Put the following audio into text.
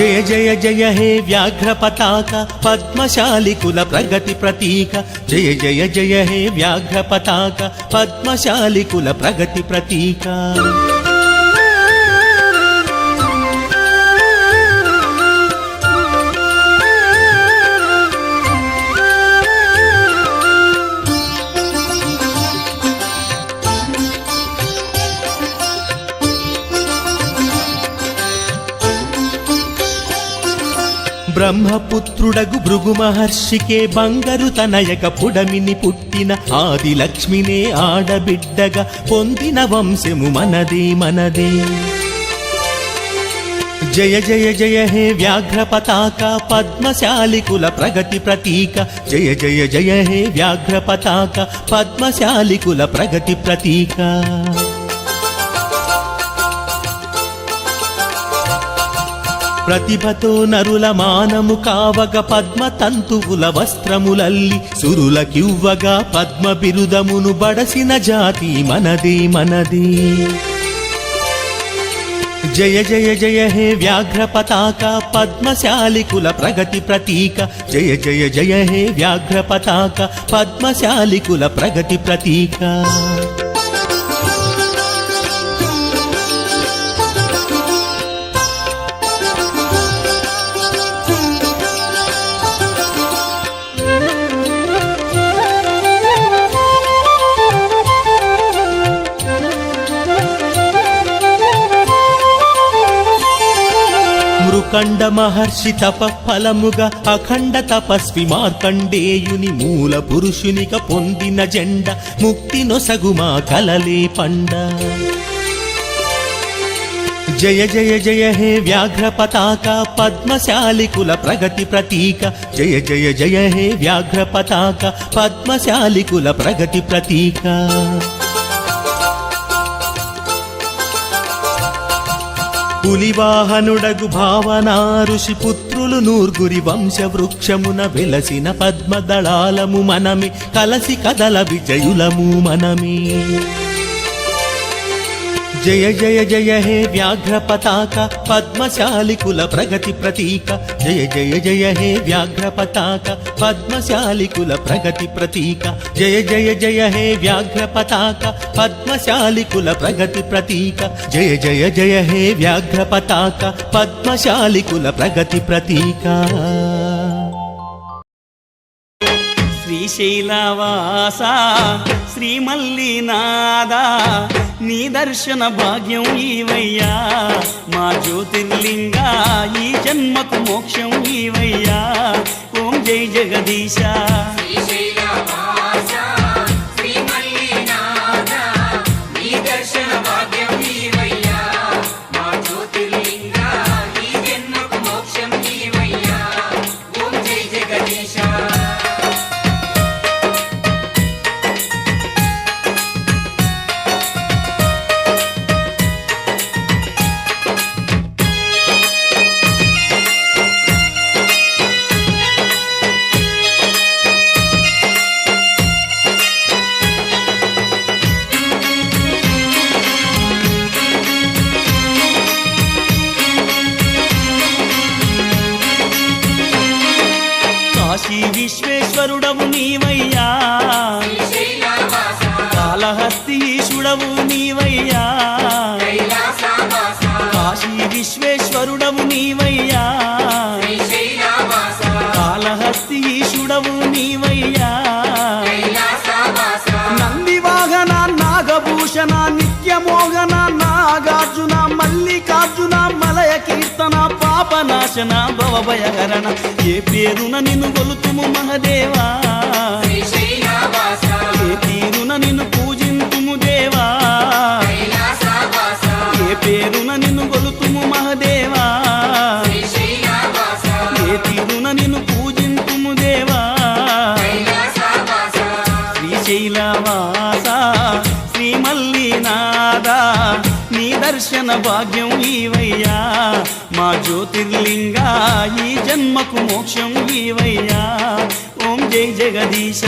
జయ జయ జయ హే వ్యాఘ్ర పతాక పద్మశాలి కుల ప్రగతి ప్రతీక జయ జయ జయ హే వ్యాఘ్ర పతాక పద్మశాలి కుల ప్రగతి ప్రతీక బ్రహ్మపుత్రుడగు భృగు మహర్షికే బంగరు తనయక పుడమిని పుట్టిన ఆది లక్ష్మినే ఆడబిడ్డగా పొందిన వంశము మనదే మనదే. జయ జయ జయ హే వ్యాఘ్ర పతాక పద్మశాలి కుల ప్రగతి ప్రతీక. జయ జయ జయ హే వ్యాఘ్ర పతాక పద్మశాలి కుల ప్రగతి ప్రతీక. ప్రతిభతో నరుల మానము కావగ పద్మ తంతువుల వస్త్రములల్లి సురులకివ్వగా పద్మ బిరుదమును బడసిన జాతి మనది మనది. జయ జయ జయ హే వ్యాఘ్ర పతాక పద్మశాలి కుల ప్రగతి ప్రతీక. జయ జయ జయ హే వ్యాఘ్ర పతాక పద్మశాలి కుల ప్రగతి ప్రతీక. మార్కండ మహర్షి తప ఫలముగా అఖండ తపస్వి మార్కండేయుని మూల పురుషునిక పొందిన జెండ ముక్తి నొసగుమా కలలే పండ. జయ జయ జయ హే వ్యాఘ్ర పతాక పద్మశాలి కుల ప్రగతి ప్రతీక. జయ జయ జయ హే వ్యాఘ్ర పతాక పద్మశాలి కుల ప్రగతి ప్రతీక. పులివాహనుడగు భావన ఋషి పుత్రులు నూర్గురి వంశ వృక్షమున వెలసిన పద్మదళాలము మనమి కలసి కదల విజయులము మనమే. జయ జయ జయ హే వ్యాఘ్ర పతాక పద్మశాలి కుల ప్రగతి ప్రతీక. జయ జయ జయ హే వ్యాఘ్ర పతాక పద్మశాలి కుల ప్రగతి ప్రతీక. జయ జయ జయ హే వ్యాఘ్ర పతాక పద్మశాలి కుల ప్రగతి ప్రతీక. జయ జయ జయ హే వ్యాఘ్ర పతాక పద్మశాలి కుల ప్రగతి ప్రతీకా. శ్రీశైలవాస శ్రీమల్లినాద నీ దర్శన భాగ్యం ఈవయ్యా. మా జ్యోతిర్లింగ ఈ జన్మకు మోక్షం ఈవయ్యా. ఓం జై జగదీశ. ఈశ్వరుడవు నీవయ్యా. కాళహస్తి ఈశుడవు నీవయ్యా. కాశీ విశ్వేశ్వరుడవు నీవయ్యా. కాళహస్తి ఈశుడవు నీవయ్యా. కైలాసవాస నంది వాహన నాగభూషణ నిత్యమోహన నాగార్జున మల్లికార్జున మలయ నాశన భవ భయహరణ. ఏ పేరున నిన్ను గొలుతుము మహదేవా? ఏ తీరున నిన్ను పూజింతుము దేవా? ఏ పేరున నిన్ను గొలుతుము మహదేవా? ఏ తీరున నిన్ను పూజింతుము దేవా? కైలాసవాస శ్రీశైలవాస శ్రీమల్లినాథ నీ దర్శన భాగ్యం ఈవయ్యా మా జ్యోతిర్లింగ ఈ జన్మకు మోక్షం ఈవయ్యా ఓం జై జగదీశ.